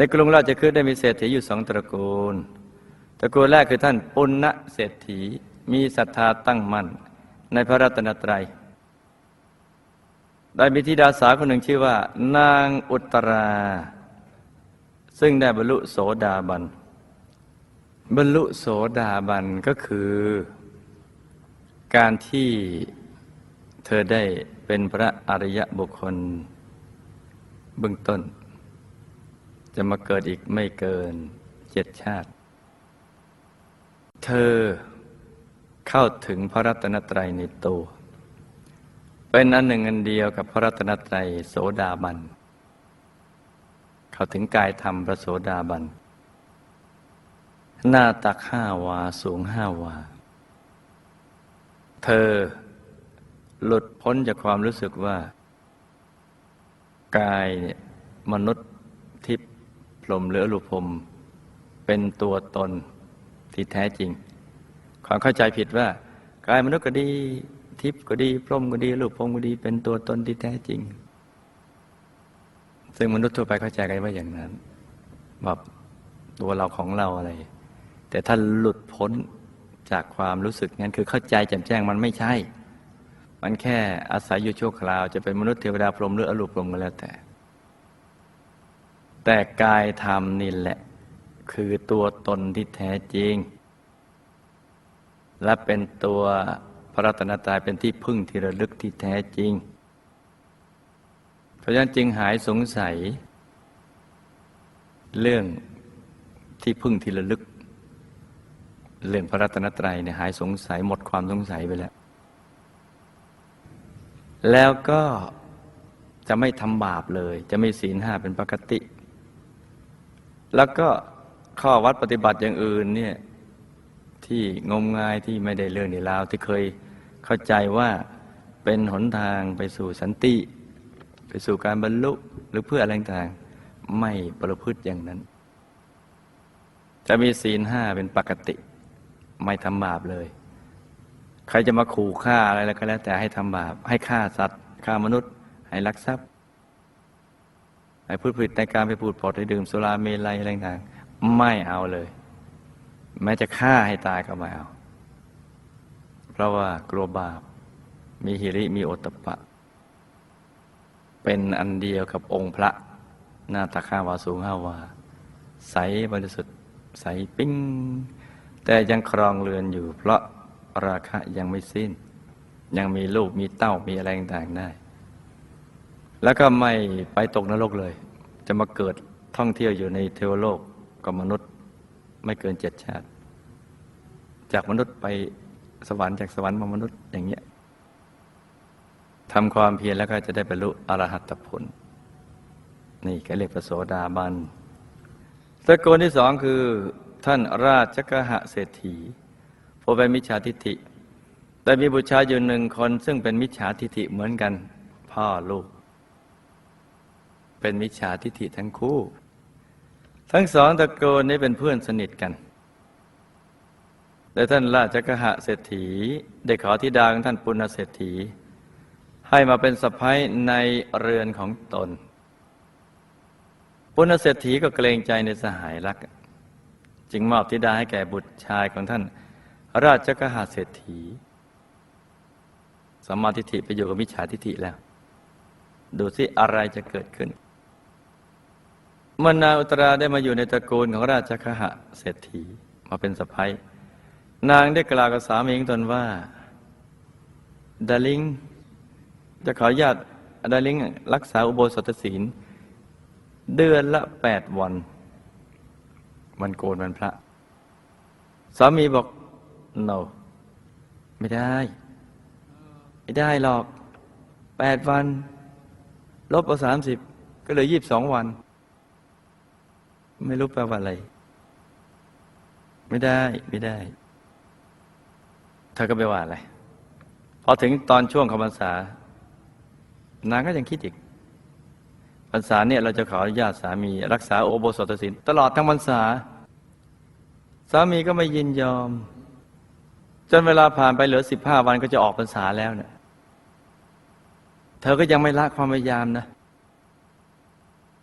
ในกรุงราชคฤห์ได้มีเศรษฐีอยู่สองตระกูล ตระกูลแรกคือท่านปุณณเศรษฐีมีศรัทธาตั้งมั่นในพระรัตนตรัย ได้มีธิดาสาวคนหนึ่งชื่อว่า นางอุตรา ซึ่งได้บรรลุโสดาบัน บรรลุโสดาบันก็คือ การที่เธอได้เป็นพระอริยบุคคลเบื้องต้น จะมาเกิดอีกไม่เกินเจ็ดชาติ เธอเข้าถึงพระรัตนตรัยในตัว เป็นอันหนึ่งอันเดียวกับพระรัตนตรัยโสดาบัน เข้าถึงกายธรรมพระโสดาบัน หน้าตักห้าวาสูงห้าวา เธอหลุดพ้นจากความรู้สึกว่า กายเนี่ยมนุษย์ พรหมเหลือรูปพรมเป็นตัวตนที่แท้จริง ความเข้าใจผิดว่ากายมนุษย์ก็ดี ทิพย์ก็ดี พรหมก็ดีรูปพรมก็ดี เป็นตัวตนที่แท้จริง ซึ่งมนุษย์ทั่วไปเข้าใจกันว่าอย่างนั้นแบบตัวเราของเราอะไร แต่ถ้าหลุดพ้นจากความรู้สึกนั้นคือเข้าใจแจ่มแจ้งมันไม่ใช่ มันแค่อาศัยอยู่ชั่วคราว จะเป็นมนุษย์เทวดาพรหมหรืออรูปพรหมก็แล้วแต่ แต่กายธรรมนี่แหละ คือตัวตนที่แท้จริง และเป็นตัวพระรัตนตรัยเป็นที่พึ่งที่ระลึกที่แท้จริง เพราะฉะนั้นจึงหายสงสัย เรื่องที่พึ่งที่ระลึก เรื่องพระรัตนตรัยเนี่ยหายสงสัยหมดความสงสัยไปแล้ว แล้วก็จะไม่ทำบาปเลย จะไม่ศีลห้าเป็นปกติ แล้วก็ข้อวัดปฏิบัติอย่างอื่นเนี่ยที่งมงายที่ไม่ได้เรื่องในราวที่เคยเข้าใจว่าเป็นหนทางไปสู่สันติ ไปสู่การบรรลุหรือเพื่ออะไรต่างไม่ประพฤติอย่างนั้น จะมีศีลห้าเป็นปกติ ไม่ทำบาปเลย ใครจะมาขู่ฆ่าอะไรแล้วก็แล้ว แต่ให้ทำบาปให้ฆ่าสัตว์ฆ่ามนุษย์ ให้ลักทรัพย์ ให้พูดผิดในการไปพูดปดให้ดื่มสุราเมลัยอะไรต่างไม่เอาเลย แม้จะฆ่าให้ตายก็ไม่เอา เพราะว่ากลัวบาป มีหิริมีโอตตปปะ เป็นอันเดียวกับองค์พระ หน้าตาข้าวาสูงห้าวา ใสบริสุทธิ์ใสปิ้ง แต่ยังครองเรือนอยู่ เพราะราคะยังไม่สิ้น ยังมีลูกมีเต้ามีอะไรต่างๆได้ แล้วก็ไม่ไปตกนรกเลย จะมาเกิดท่องเที่ยวอยู่ในเทวโลกกับมนุษย์ไม่เกินเจ็ดชาติ จากมนุษย์ไปสวรรค์จากสวรรค์มามนุษย์อย่างเงี้ยทำความเพียรแล้วก็จะได้บรรลุอรหัตผล นี่ก็เรียกพระโสดาบันตระกูลที่สองคือท่านราชกหะเศรษฐีผู้เป็นมิจฉาทิฏฐิ แต่มีบุตรชายอยู่หนึ่งคนซึ่งเป็นมิจฉาทิฏฐิเหมือนกัน พ่อลูก เป็นมิจฉาทิฏฐิทั้งคู่ ทั้งสองตระกูลนี้เป็นเพื่อนสนิทกันแต่ท่านราชกหะเศรษฐี ได้ขอธิดาของท่านปุณณเศรษฐี ให้มาเป็นสะพ้ยในเรือนของตน ปุณณเศรษฐีก็เกรงใจในสหายรัก จึงมอบธิดาให้แก่บุตรชายของท่าน ราชกหาเศรษฐีสัมมาทิฏฐิไปอยู่กับมิจฉาทิฏฐิแล้ว ดูสิอะไรจะเกิดขึ้น มื่อนางอุตราได้มาอยู่ในตระกูลของราชกหะเศรษฐีมาเป็นสะพ้ยนางได้กล่าวกับสามีของตนว่าดาลิงจะขออนุญาตดาลิงรักษาอุโบสถศีล เดือนละแปดวัน วันโกนวันพระ สามีบอก no ไม่ได้ ไม่ได้หรอกแปดวัน ลบเอาสามสิบก็เหลือยี่บสองวัน ไม่รู้แปลว่าอะไร ไม่ได้ไม่ได้เธอก็ไม่ว่าอะไรพอถึงตอนช่วงคำพรรษานางก็ยังคิดอีกพรรษาเนี่ยเราจะขออนุญาตสามีรักษาโอโบสถศีลตลอดทั้งพรรษา สามีก็ไม่ยินยอม จนเวลาผ่านไปเหลือสิบห้าวันก็จะออกพรรษาแล้วเนี่ยเธอก็ยังไม่ละความพยายามนะ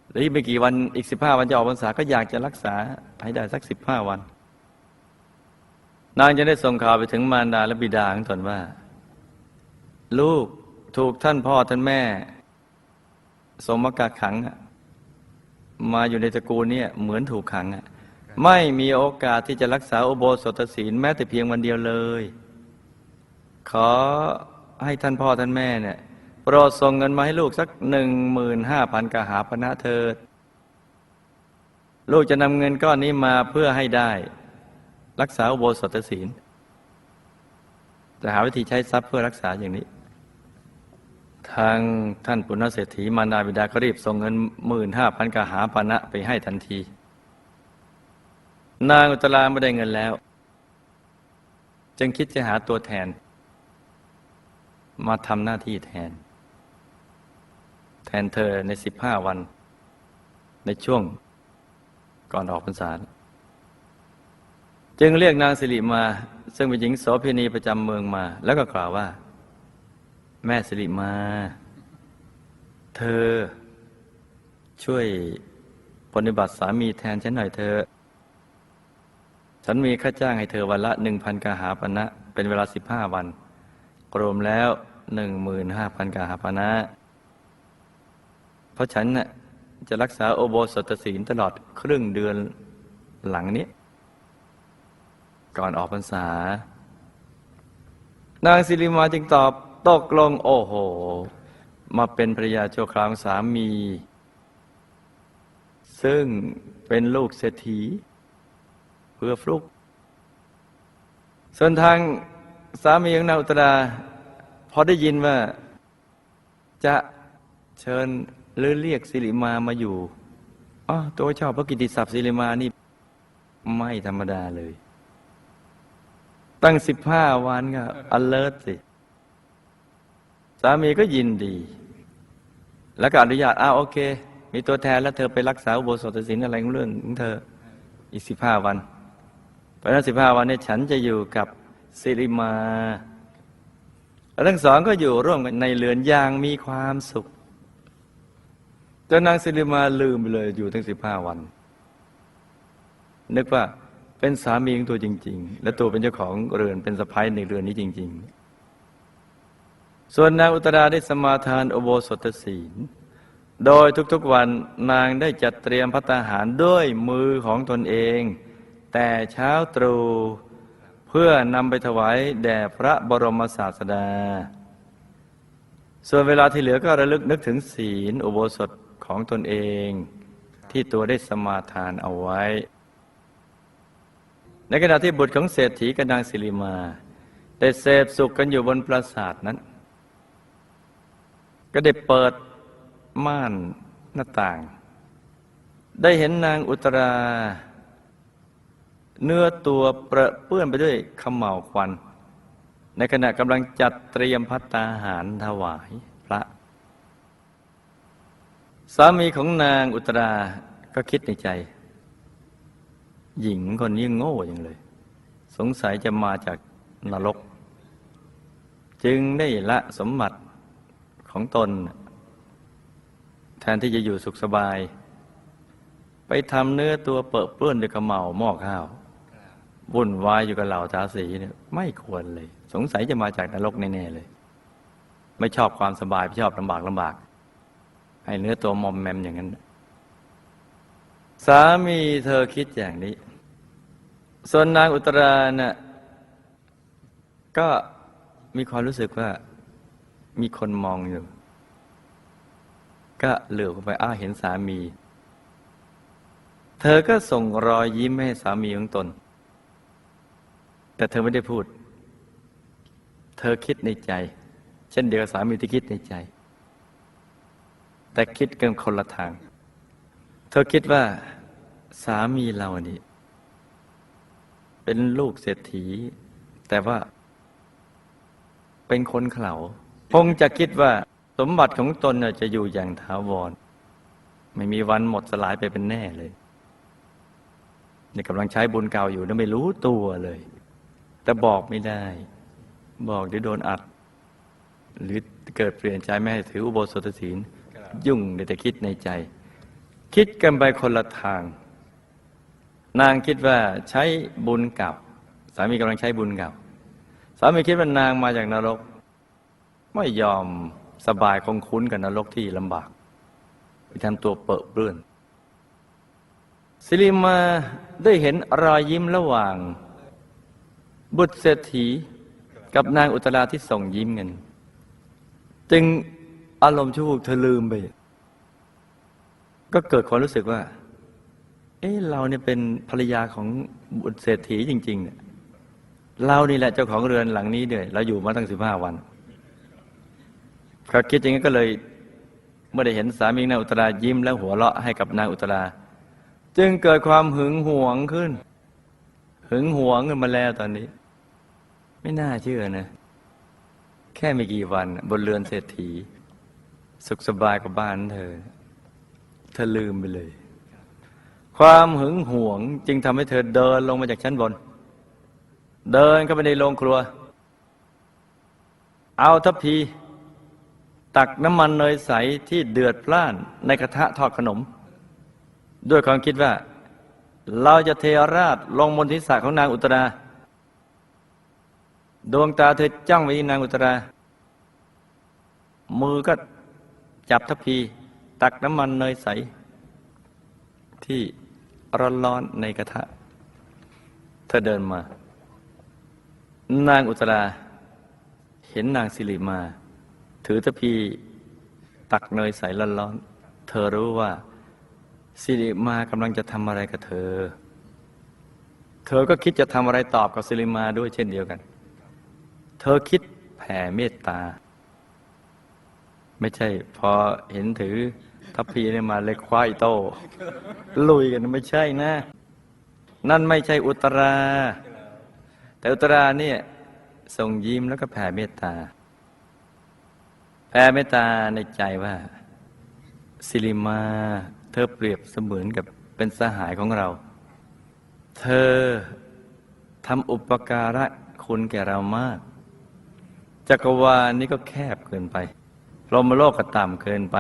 หรืออีกไม่กี่วันอีกสิบห้าวันจะออกพรรษาก็อยากจะรักษาให้ได้สักสิบห้าวัน นางจะได้ส่งข่าวไปถึงมารดาและบิดาของตนว่า ลูกถูกท่านพ่อท่านแม่ สมกักขัง มาอยู่ในตระกูลเนี่ยเหมือนถูกขังอะไม่มีโอกาสที่จะรักษาอุโบสถศีลแม้แต่เพียงวันเดียวเลย ขอให้ท่านพ่อท่านแม่เนี่ย ปรดส่งเงินมาให้ลูกสักหนึ่งหมื่นห้าพันกหาปณะเถิด ลูกจะนำเงินก้อนนี้มาเพื่อให้ได้ รักษาอุโบสถศีลจะหาวิธีใช้ทรัพย์เพื่อรักษาอย่างนี้ ทางท่านปุณณเศรษฐีมารดาบิดาก็รีบส่งเงินหมื่นห้าพันกหาปณะไปให้ทันที นางอุตราไม่ได้เงินแล้ว จึงคิดจะหาตัวแทน มาทำหน้าที่แทน แทนเธอในสิบห้าวัน ในช่วงก่อนออกพรรษา จึงเรียกนางสิริมา ซึ่งเป็นหญิงโสเภณีประจำเมืองมา แล้วก็กล่าวว่า แม่สิริมา เธอ ช่วยปฏิบัติสามีแทนฉันหน่อยเธอะฉันมีค่าจ้างให้เธอวันละหนึ่งพันกหาปณะเป็นเวลาสิบห้าวัน รวมแล้วหนึ่งหมื่นห้าพันกหาปณะ เพราะฉันน่ะจะรักษาโอโบสถศีลตลอดครึ่งเดือนหลังนี้ ก่อนออกพรรษา นางสิริมาจึงตอบตกลงโอ้โห มาเป็นภรยาชั่วคราวสามี ซึ่งเป็นลูกเศรษฐี เพื่อฟลุก ส่วนทางสามีของนางอุตราพอได้ยินว่าจะเชิญ หรือเรียกสิริมามาอยู่อ๋อตัวชอบพระกิติศัพท์สิริมานี่ ไม่ธรรมดาเลย ตั้งสิบห้าวันก็ alert สิ สามีก็ยินดี แล้วก็อนุญาตอ้าวโอเค มีตัวแทนแล้วเธอไปรักษาอุโบสถศีลอะไรของเรื่องของเธอ อีกสิบห้าวัน เพราะนั้นสิบห้าวันเนี้ฉันจะอยู่กับสิริมา แล้วทั้งสองก็อยู่ร่วมกันในเรือนอย่างมีความสุข จนนางสิริมาลืมไปเลยอยู่ทั้งสิบห้าวัน นึกว่าเป็นสามีของตัวจริง ๆ และตัวเป็นเจ้าของเรือนเป็นสะพ้ายในเรือนนี้จริง ๆ ส่วนนางอุตราได้สมาทานอโบสถศีล โดยทุกๆวันนางได้จัดเตรียมพัตตาหารด้วยมือของตนเอง แต่เช้าตรู่เพื่อนำไปถวายแด่พระบรมศาสดา ส่วนเวลาที่เหลือก็ระลึกนึกถึงศีลอุโบสถ ของตนเองที่ตัวได้สมาทานเอาไว้ ในขณะที่บุตรของเศรษฐีกับนางสิริมา ได้เสพสุขกันอยู่บนปราสาทนั้น ก็ได้เปิดม่านหน้าต่าง ได้เห็นนางอุตรา เนื้อตัวเปรอะเปื้อนไปด้วยขมเหลาวควัน ในขณะกำลังจัดเตรียมพัตตาหารถวาย สามีของนางอุตราก็คิดในใจ หญิงคนนี้โง่อย่างเลย สงสัยจะมาจากนรก จึงได้ละสมบัติของตน แทนที่จะอยู่สุขสบาย ไปทำเนื้อตัวเปรอะเปื้อนด้วยกระเมาหม้อข้าววุ่นวายอยู่กับเหล่าทาสีเนี่ยไม่ควรเลย สงสัยจะมาจากนรกแน่ๆเลย ไม่ชอบความสบายไม่ชอบลำบากลำบาก ให้เนื้อตัวมอมแมมอย่างนั้น สามีเธอคิดอย่างนี้ ส่วนนางอุตราน่ะก็มีความรู้สึกว่ามีคนมองอยู่ ก็เหลือบไปอ้าเห็นสามี เธอก็ส่งรอยยิ้มให้สามีของตน แต่เธอไม่ได้พูด เธอคิดในใจ เช่นเดียวกับสามีที่คิดในใจ แต่คิดกันคนละทาง เธอคิดว่าสามีเรานี่เป็นลูกเศรษฐี แต่ว่า เป็นคนเขลาคงจะคิดว่าสมบัติของตนจะอยู่อย่างถาวร ไม่มีวันหมดสลายไปเป็นแน่เลยนี่กำลังใช้บุญเก่าอยู่นะไม่รู้ตัวเลย แต่บอกไม่ได้ บอกเดี๋ยวโดนอัด หรือเกิดเปลี่ยนใจไม่ให้ถืออุโบสถศีล ยุ่งเดี๋ยวแต่คิดในใจ คิดกันไปคนละทาง นางคิดว่าใช้บุญเก่า สามีกำลังใช้บุญเก่า สามีคิดว่านางมาจากนรก ไม่ยอมสบายคงคุ้นกับนรกที่ลำบากไปทำตัวเปรอะเปื้อนสิริมาได้เห็นรอยยิ้มระหว่าง บุตรเศรษฐีกับนางอุตราที่ส่งยิ้มกัน จึง อารมณ์ชั่ววูบเธอลืมไป ก็เกิดความรู้สึกว่า เอ๊ะเราเนี่ยเป็นภรรยาของบุตรเศรษฐีจริง ๆ เนี่ยเรานี่แหละเจ้าของเรือนหลังนี้เดยเราอยู่มาตั้งสิบห้าวันเขาคิดอย่างนี้นก็เลยเมื่อได้เห็นสามีนางอุตรายิ้มและหัวเราะให้กับนางอุตราจึงเกิดความหึงหวงขึ้น หึงหวงกันมาแล้วตอนนี้ ไม่น่าเชื่อนะ แค่ไม่กี่วันบนเรือนเศรษฐี สุขสบายกับบ้านเธอ เธอลืมไปเลย ความหึงหวงจึงทำให้เธอเดินลงมาจากชั้นบน เดินเข้าไปในโรงครัว เอาทัพพี ตักน้ำมันเนยใสที่เดือดพล่านในกระทะทอดขนม ด้วยความคิดว่า เราจะเทราดลงบนทิศของนางอุตราดวงตาเธอจ้องไปที่นางอุตรา มือก็ จับทัพพี ตักน้ำมันเนยใส ที่ร้อนๆในกระทะ เธอเดินมา นางอุตราเห็นนางสิริมา ถือทัพพี ตักเนยใสร้อนๆเธอรู้ว่าสิริมากำลังจะทำอะไรกับเธอ เธอก็คิดจะทำอะไรตอบกับสิริมาด้วยเช่นเดียวกัน เธอคิดแผ่เมตตา ไม่ใช่ พอเห็นถือทัพพีเนี่ยมาเลยควาอิโต ลุยกันไม่ใช่นะ นั่นไม่ใช่อุตรา แต่อุตราเนี่ยส่งยิ้มแล้วก็แผ่เมตตา แผ่เมตตาในใจว่า สิริมา เธอเปรียบเสมือนกับเป็นสหายของเรา เธอทำอุปการะคุณแก่เรามาก จักรวาลนี้ก็แคบเกินไป พรหมโลกก็ต่ำเกินไป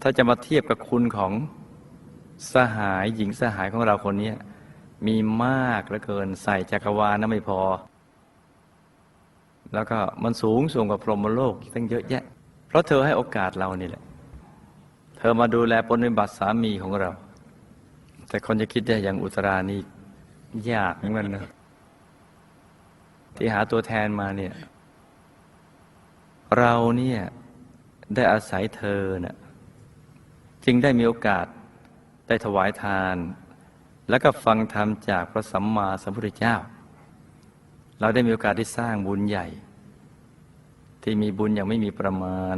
ถ้าจะมาเทียบกับคุณของสหายหญิงสหายของเราคนนี้มีมากเหลือเกินใส่จักรวาลนั้นไม่พอ แล้วก็มันสูงส่งกว่าพรหมโลกตั้งเยอะแยะ เพราะเธอให้โอกาสเรานี่แหละ เธอมาดูแลปฏิบัติสามีของเรา แต่คนจะคิดได้อย่างอุตรานี่ยากเหมือนกันนะที่หาตัวแทนมาเนี่ย เราเนี่ย ได้อาศัยเธอนะ่ะจึงได้มีโอกาสได้ถวายทาน แล้วก็ฟังธรรมจากพระสัมมาสัมพุทธเจ้า เราได้มีโอกาสได้สร้างบุญใหญ่ ที่มีบุญอย่างไม่มีประมาณ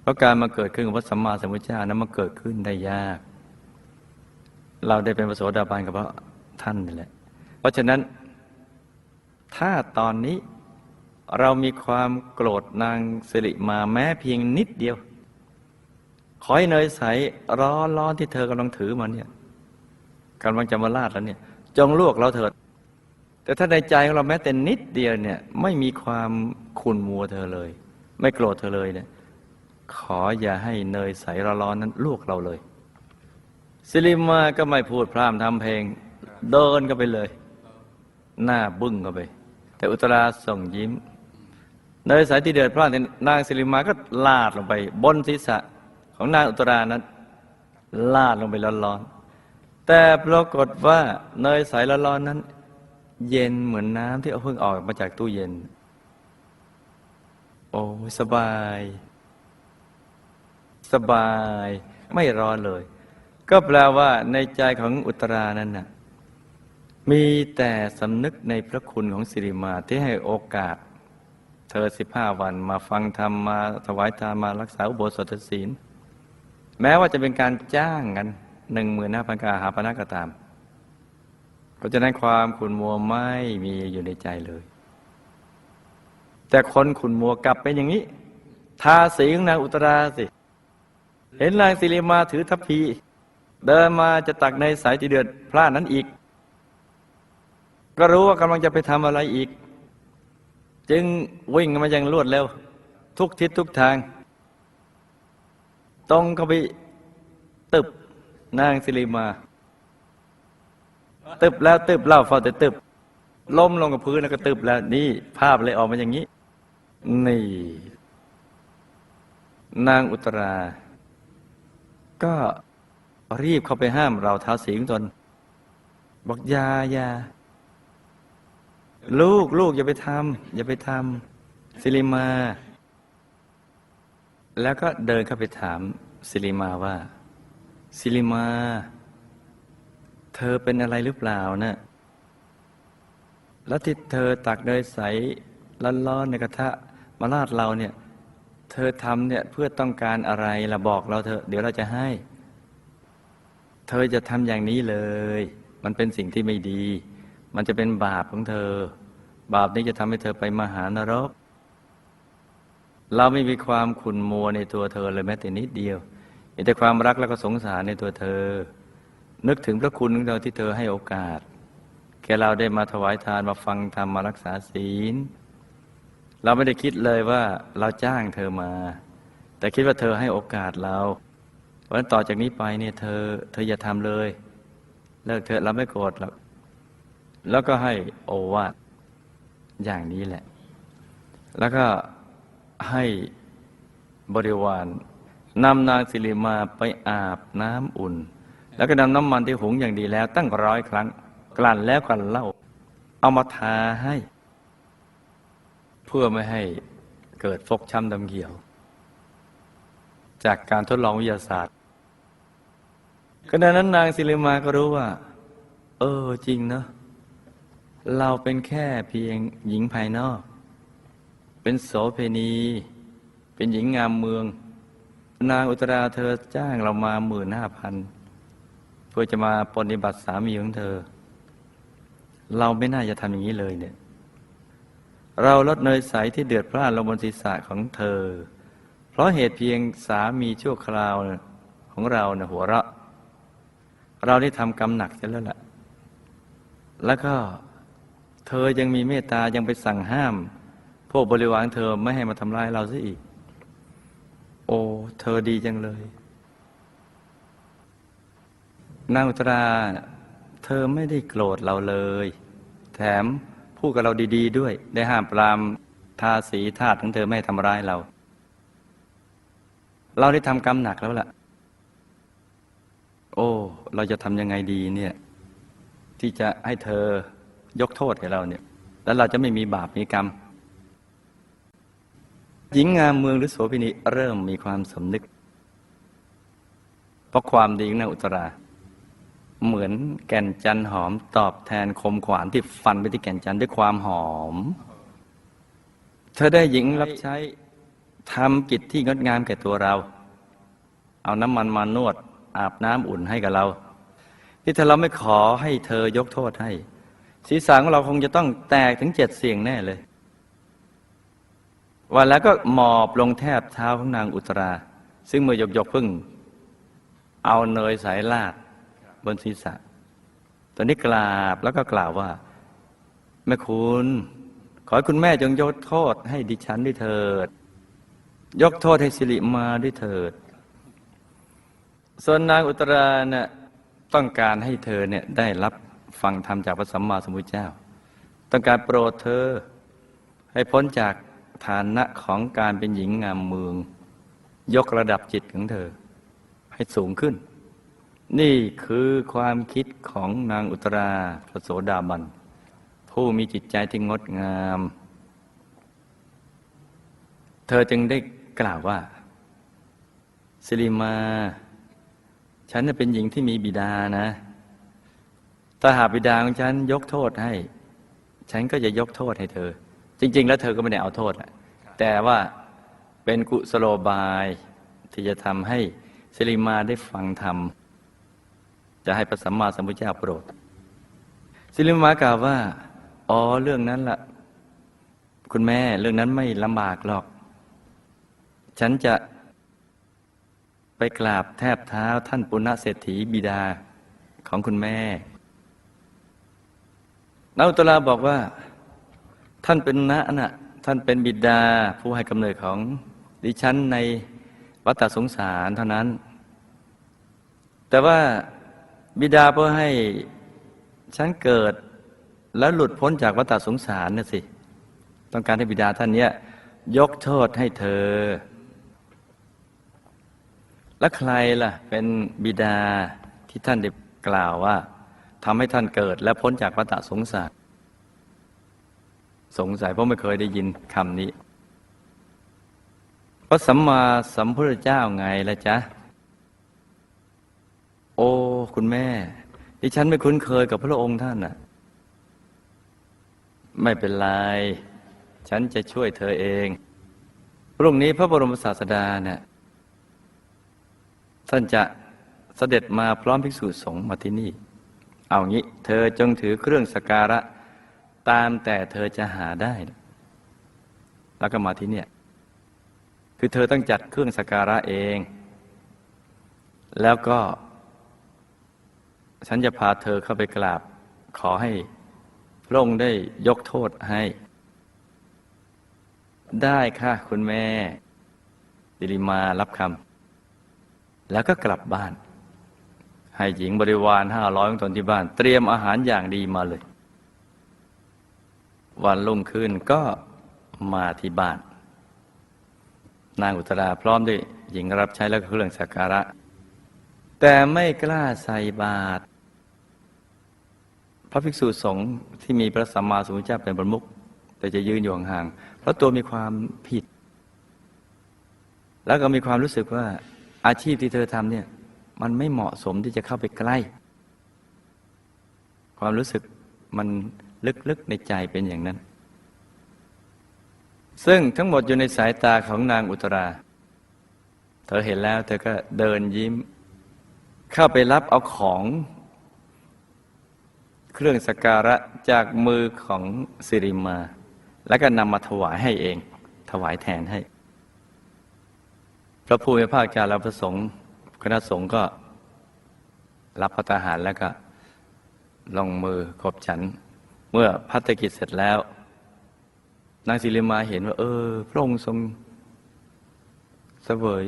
เพราะการมาเกิดขึ้นของพระสัมมาสัมพุทธเจ้านั้นมาเกิดขึ้นได้ยาก เราได้เป็นพระโสดาบันกับพระท่านนี่แหละ เพราะฉะนั้นถ้าตอนนี้ เรามีความโกรธนางสิริมาแม้เพียงนิดเดียว ขอให้เนยใสร้อนร้อนที่เธอกำลังถือมาเนี่ยกำลังจะมาลาดแล้วเนี่ย จงลวกเราเถิด แต่ถ้าในใจของเราแม้แต่นิดเดียวเนี่ย ไม่มีความขุ่นมัวเธอเลย ไม่โกรธเธอเลยเนี่ย ขออย่าให้เนยใสร้อนๆนั้นลวกเราเลย สิริมาก็ไม่พูดพร่ำทำเพลง เดินก็ไปเลย หน้าบึ้งก็ไป แต่อุตราส่งยิ้ม เนยสายที่เดือดพล่านนางสิริมาก็ลาดลงไป บนศีรษะของนางอุตรานั้น ลาดลงไปร้อนๆแต่ปรากฏว่าเนยใสร้อนๆนั้น เย็นเหมือนน้ำที่เอาเพิ่งออกมาจากตู้เย็น โอ้สบาย สบายไม่ร้อนเลย ก็แปลว่าในใจของอุตรานั้นน่ะมีแต่สำนึกในพระคุณของสิริมาที่ให้โอกาส เธอสิบห้าวันมาฟังธรรมมาถวายทานมารักษาอุโบสถศีล แม้ว่าจะเป็นการจ้างกันหนึ่งหมื่นห้าพันกาหาปณะก็ตาม เพราะฉะนั้นความขุนมัวไม่มีอยู่ในใจเลย แต่คนขุนมัวกลับเป็นอย่างนี้ ทาสีของนางอุตราสิ เห็นนางสิริมาถือทัพพี เดินมาจะตักในสายที่เดือดพลาดนั้นอีก ก็รู้ว่ากำลังจะไปทำอะไรอีก จึงวิ่งมาอย่างรวดเร็ว ทุกทิศทุกทาง ตรงเข้าไปตึบนางสิริมา ตึบแล้วตึบเล่าฟอแต่ตึบล้มลงกับพื้นแล้วก็ตึบแล้ว นี่ภาพเลยออกมาอย่างนี้ นี่ นางอุตรา ก็รีบเข้าไปห้ามเราท้าสีของตนบอกยายา ลูกลูกอย่าไปทำอย่าไปทำสิริมา แล้วก็เดินเข้าไปถามสิริมาว่า สิริมา เธอเป็นอะไรหรือเปล่านะแล้วที่เธอตักเนยใสร้อนๆในกระทะมาราดเราเนี่ย เธอทำเนี่ยเพื่อต้องการอะไรล่ะบอกเราเถอะเดี๋ยวเราจะให้ เธอจะทำอย่างนี้เลย มันเป็นสิ่งที่ไม่ดี มันจะเป็นบาปของเธอ บาปนี้จะทำให้เธอไปมหานรก เราไม่มีความขุ่นมัวในตัวเธอเลยแม้แต่นิดเดียวมีแต่ความรักและก็สงสารในตัวเธอ นึกถึงพระคุณของเธอที่เธอให้โอกาส แค่เราได้มาถวายทานมาฟังธรรมมารักษาศีล เราไม่ได้คิดเลยว่าเราจ้างเธอมา แต่คิดว่าเธอให้โอกาสเราเพราะฉะนั้นต่อจากนี้ไปเนี่ยเธอ เธออย่าทำเลยเลิกเถอเราไม่โกรธหรอก แล้วก็ให้โอวาทอย่างนี้แหละ แล้วก็ให้บริวารนำนางสิริมาไปอาบน้ำอุ่น แล้วก็นำน้ำมันที่หุงอย่างดีแล้ว ตั้งร้อยครั้ง กลั่นแล้วกลั่นเล่า เอามาทาให้ เพื่อไม่ให้เกิดฟกช้ำดำเขียว จากการทดลองวิทยาศาสตร์ขณะนั้นนางสิริมาก็รู้ว่า เออจริงเนอะ เราเป็นแค่เพียงหญิงภายนอก เป็นโสเพณี เป็นหญิงงามเมือง นางอุตราเธอจ้างเรามาหมื่นห้าพันเพื่อจะมาปฏิบัติสามีของเธอ เราไม่น่าจะทำอย่างนี้เลยเนี่ย เราลดเนยใสที่เดือดพล่านลงบนศีรษะของเธอ เพราะเหตุเพียงสามีชั่วคราวของเราเนะหัวเราะ เราได้ทำกรรมหนักเสียแล้วล่ะ แล้วก็ เธอยังมีเมตตายังไปสั่งห้าม พวกบริวารเธอไม่ให้มาทำร้ายเราซะอีก โอ้ เธอดีจังเลยนางอุตราเธอไม่ได้โกรธเราเลย แถมพูดกับเราดีๆด้วย ได้ห้ามปรามทาสีทาสของเธอไม่ทำร้ายเรา เราได้ทำกรรมหนักแล้วล่ะ โอ้ เราจะทำยังไงดีเนี่ย ที่จะให้เธอ ยกโทษให้เราเนี่ย แล้วเราจะไม่มีบาปมีกรรม หญิงงามเมืองหรือโสเภณีเริ่มมีความสำนึก เพราะความดีของนางอุตรา เหมือนแก่นจันหอมตอบแทนคมขวานที่ฟันไปที่แก่นจันด้วยความหอม เธอได้หญิงรับใช้ทำกิจที่งดงามแก่ตัวเรา เอาน้ำมันมานวดอาบน้ำอุ่นให้กับเรา ที่ถ้าเราไม่ขอให้เธอยกโทษให้ ศีรษะของเราคงจะต้องแตกถึงเจ็ดเสียงแน่เลย วันแล้วก็หมอบลงแทบเท้าของนางอุตรา ซึ่งเมื่อยกยกพึ่ง เอาเนยสายลาดบนศีรษะ ตอนนี้กราบแล้วก็กล่าวว่า แม่คุณ ขอให้คุณแม่จงยกโทษให้ดิฉันด้วยเถิด ยกโทษให้สิริมาด้วยเถิดส่วนนางอุตราเนี่ยต้องการให้เธอเนี่ยได้รับ ฟังธรรมจากพระสัมมาสัมพุทธเจ้า ต้องการโปรดเธอ ให้พ้นจากฐานะของการเป็นหญิงงามเมือง ยกระดับจิตของเธอ ให้สูงขึ้น นี่คือความคิดของนางอุตราพระโสดาบัน ผู้มีจิตใจที่งดงาม เธอจึงได้กล่าวว่าสิริมา ฉันน่ะเป็นหญิงที่มีบิดานะ ถ้าหากบิดาของฉันยกโทษให้ ฉันก็จะยกโทษให้เธอ จริง ๆ แล้วเธอก็ไม่ได้เอาโทษอะแต่ว่าเป็นกุสโลบายที่จะทำให้สิริมาได้ฟังธรรม จะให้พระสัมมาสัมพุทธเจ้าโปรด สิริมากล่าวว่า อ๋อเรื่องนั้นละ่ะ คุณแม่เรื่องนั้นไม่ลำบากหรอก ฉันจะไปกราบแทบเท้าท่านปุณณเศรษฐีบิดาของคุณแม่ นาอุตลาบอกว่า ท่านเป็นนะน่ะท่านเป็นบิดาผู้ให้กำเนิดของดิฉันในวัฏสงสารเท่านั้น แต่ว่าบิดาเพื่อให้ฉันเกิดแล้วหลุดพ้นจากวัฏสงสารน่ะสิ ต้องการให้บิดาท่านเนี้ยยกโทษให้เธอ และใครล่ะเป็นบิดาที่ท่านได้กล่าวว่า ทำให้ท่านเกิดและพ้นจากวัฏสงสาร สงสัยเพราะไม่เคยได้ยินคำนี้พระสัมมาสัมพุทธเจ้าไงละจ๊ะ โอ้ คุณแม่ ดิฉันไม่คุ้นเคยกับพระองค์ท่านน่ะ ไม่เป็นไร ฉันจะช่วยเธอเอง พรุ่งนี้พระบรมศาสดาเนี่ยท่านจะเสด็จมาพร้อมภิกษุสงฆ์มาที่นี่ เอางี้ เธอจงถือเครื่องสการะ ตามแต่เธอจะหาได้ แล้วก็มาที่เนี่ย คือเธอต้องจัดเครื่องสกการะเอง แล้วก็ ฉันจะพาเธอเข้าไปกราบ ขอให้พระองค์ได้ยกโทษให้ ได้ค่ะคุณแม่ดิริมารับคำแล้วก็กลับบ้าน ให้หญิงบริวารห้าร้อยของตนที่บ้าน เตรียมอาหารอย่างดีมาเลย วันรุ่งขึ้นก็มาที่บ้าน นางอุตราพร้อมด้วยหญิงรับใช้แล้วก็เครื่องสักการะ แต่ไม่กล้าใส่บาตรพระภิกษุสงฆ์ที่มีพระสัมมาสัมพุทธเจ้าเป็นประมุขแต่จะยืนอยู่ห่างๆเพราะตัวมีความผิด แล้วก็มีความรู้สึกว่าอาชีพที่เธอทำเนี่ย มันไม่เหมาะสมที่จะเข้าไปใกล้ ความรู้สึกมันลึกๆในใจเป็นอย่างนั้น ซึ่งทั้งหมดอยู่ในสายตาของนางอุตรา เธอเห็นแล้วเธอก็เดินยิ้ม เข้าไปรับเอาของ เครื่องสกการะจากมือของสิริมา แล้วก็นำมาถวายให้เอง ถวายแทนให้ พระผู้มีพระภาคจาและพระสงฆ์ คณะสงฆ์ก็รับพระทหารแล้วก็ลงมือขบฉัน เมื่อพัฒกิจเสร็จแล้ว นางสิริมาเห็นว่า เออ พระองค์ทรงเสวย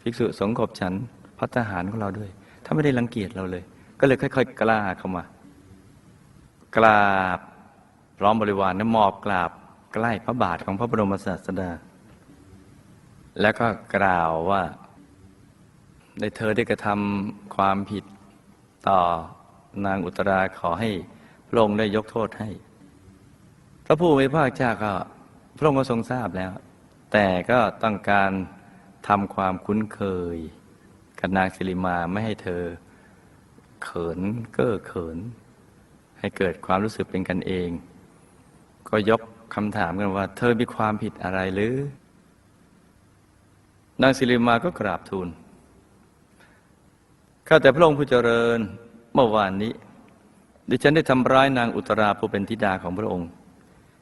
ภิกษุสงฆ์ขบฉันพัฒหารของเราด้วยถ้าไม่ได้รังเกียจเราเลย ก็เลยค่อย ๆ กล้าเข้ามา กราบพร้อมบริวารนะมอบกราบใกล้พระบาทของพระบรมศาสดา แล้วก็กล่าวว่า ได้เธอได้กระทำความผิดต่อนางอุตราขอให้พระองค์ได้ยกโทษให้ พระผู้มีพระภาคเจ้าก็พระองค์ก็ทรงทราบแล้ว แต่ก็ต้องการทำความคุ้นเคยกับนางสิริมาไม่ให้เธอเขินเก้อเขิน ให้เกิดความรู้สึกเป็นกันเอง ก็ยกคำถามกันว่า เธอมีความผิดอะไรหรือ นางสิริมาก็กราบทูล ข้าแต่พระองค์ผู้เจริญเมื่อวานนี้ ดิฉันได้ทำร้ายนางอุตราผู้เป็นธิดาของพระองค์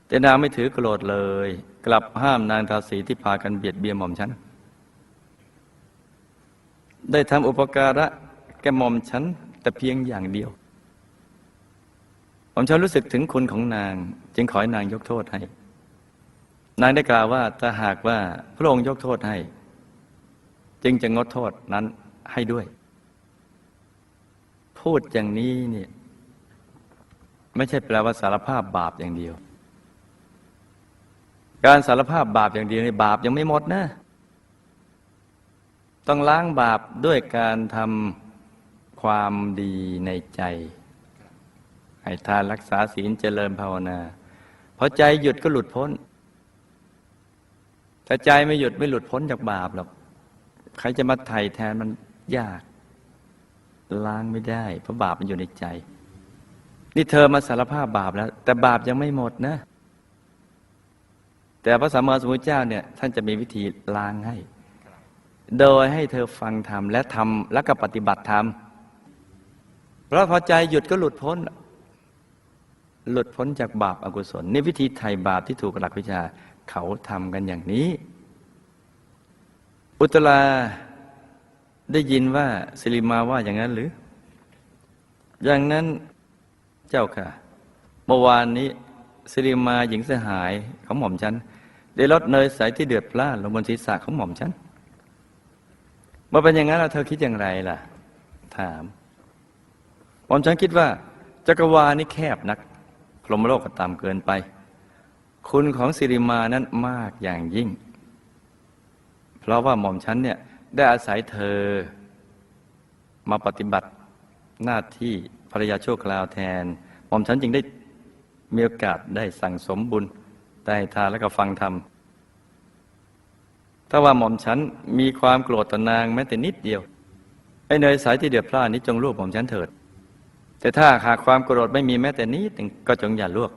แต่นางไม่ถือโกรธเลย กลับห้ามนางทาสีที่พากันเบียดเบียนหม่อมฉัน ได้ทำอุปการะแก่หม่อมฉันแต่เพียงอย่างเดียวหม่อมฉันรู้สึกถึงคุณของนาง จึงขอให้นางยกโทษให้ นางได้กล่าวว่าถ้าหากว่าพระองค์ยกโทษให้ จึงจะงดโทษนั้นให้ด้วย พูดอย่างนี้เนี่ยไม่ใช่แปลว่าสารภาพบาปอย่างเดียว การสารภาพบาปอย่างเดียวในบาปยังไม่หมดนะ ต้องล้างบาปด้วยการทำความดีในใจ ให้ทานรักษาศีลเจริญภาวนาพอใจหยุดก็หลุดพ้นแต่ใจไม่หยุดไม่หลุดพ้นจากบาปหรอก ใครจะมาไถ่แทนมันยาก ล้างไม่ได้ เพราะบาปมันอยู่ในใจ นี่เธอมาสารภาพบาปแล้ว แต่บาปยังไม่หมดนะ แต่พระสัมมาสัมพุทธเจ้าเนี่ยท่านจะมีวิธีล้างให้ โดยให้เธอฟังธรรมและทำแล้วก็ปฏิบัติธรรมเพราะพอใจหยุดก็หลุดพ้น หลุดพ้นจากบาปอากุศลนี่วิธีไถ่บาปที่ถูกหลักวิชาเขาทำกันอย่างนี้ อุตลา ได้ยินว่าสิริมาว่าอย่างนั้นหรือ อย่างนั้นเจ้าค่ะ เมื่อวานนี้สิริมาหญิงเสหายของหม่อมฉัน ได้ลดเนยใสที่เดือดพล่านลงบนศีรษะของหม่อมฉันเมื่อเป็นอย่างนั้นแล้วเธอคิดอย่างไรล่ะ ถาม หม่อมฉันคิดว่า จักรวาลนี่แคบนักพรหมโลกก็ต่ำเกินไป คุณของสิริมานั้นมากอย่างยิ่ง เพราะว่าหม่อมฉันเนี่ย ได้อาศัยเธอ มาปฏิบัติหน้าที่ภรรยาชั่วคราวแทนหม่อมฉันจึงได้มีโอกาสได้สั่งสมบุญได้ทานแล้วก็ฟังธรรมถ้าว่าหม่อมฉันมีความโกรธต่อนางแม้แต่นิดเดียวไอ้เนยสายที่เดือดพล่านนี้จงลวกหม่อมฉันเถิด แต่ถ้าหากความโกรธไม่มีแม้แต่นิดหนึ่งก็จงอย่าลวก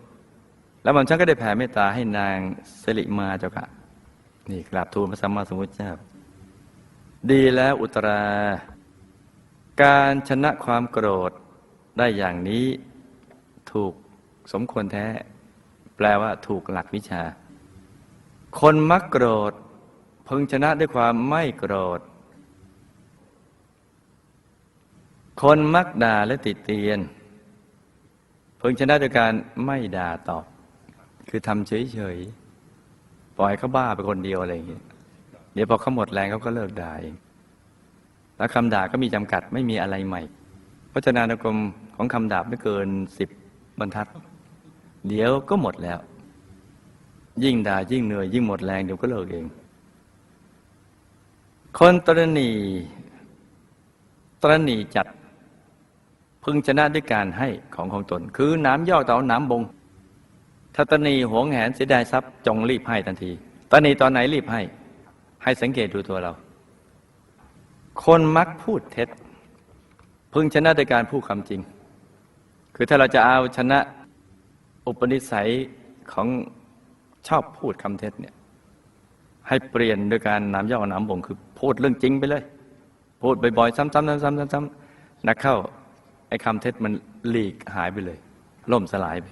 แล้วหม่อมฉันก็ได้แผ่เมตตาให้นางสิริมาเจ้าค่ะ นี่กราบทูลพระสัมมาสัมพุทธเจ้า ดีแล้วอุตรา การชนะความโกรธได้อย่างนี้ ถูกสมควรแท้ แปลว่าถูกหลักวิชา คนมักโกรธ พึงชนะด้วยความไม่โกรธ คนมักด่าและติเตียน พึงชนะด้วยการไม่ด่าตอบ คือทำเฉยๆ ปล่อยเขาบ้าไปคนเดียวอะไรอย่างเงี้ย เดี๋ยวพอเขาหมดแรงเขาก็เลิกด่าเองแล้วคำด่าก็มีจำกัดไม่มีอะไรใหม่พจนานุกรมของคำด่าไม่เกินสิบบรรทัด เดี๋ยวก็หมดแล้ว ยิ่งด่ายิ่งเหนื่อยยิ่งหมดแรงเดี๋ยวก็เลิกเอง คนตรณีตรณีจัดพึงชนะด้วยการให้ของของตน คือน้ำยอกต่อาน้ำบงถ้าตรณีหวงแหนเสียดายทรัพย์จงรีบให้ทันทีตรณีตอนไหนรีบให้ ให้สังเกตดูตัวเรา คนมักพูดเท็จ พึงชนะโดยการพูดคำจริง คือถ้าเราจะเอาชนะอุปนิสัยของชอบพูดคำเท็จเนี่ยให้เปลี่ยนโดยการนำย่อน้ำบ่งคือ พูดเรื่องจริงไปเลย พูดบ่อยๆ ซ้ำๆซ้ำๆซ้ำๆนักเข้าไอ้คำเท็จมันหลีกหายไปเลย ล่มสลายไป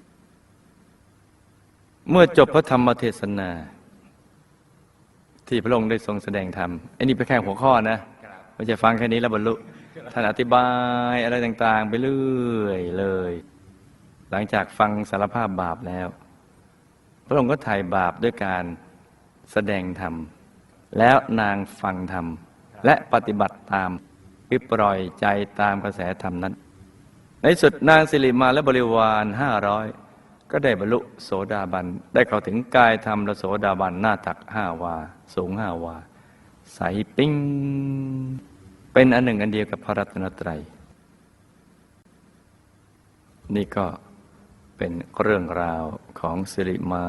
เมื่อจบพระธรรมเทศนา ที่พระองค์ได้ทรงแสดงธรรมไอ้นี่เป็นแค่หัวข้อนะไม่ใช่ฟังแค่นี้แล้วบรรลุท่านอธิบายอะไรต่างๆ ไปเรื่อยเลย หลังจากฟังสารภาพบาปแล้ว พระองค์ก็ถ่ายบาปด้วยการแสดงธรรม แล้วนางฟังธรรม และปฏิบัติตามคือปล่อยใจตามกระแสธรรมนั้น ในสุดนางสิริมาและบริวารห้าร้อย ก็ได้บรรลุโสดาบัน ได้เข้าถึงกายธรรมและโสดาบันหน้าตักห้าวา สูงห้าวา ใสปิ้ง เป็นอันหนึ่งอันเดียวกับพระรัตนตรัย นี่ก็เป็นเรื่องราวของสิริมา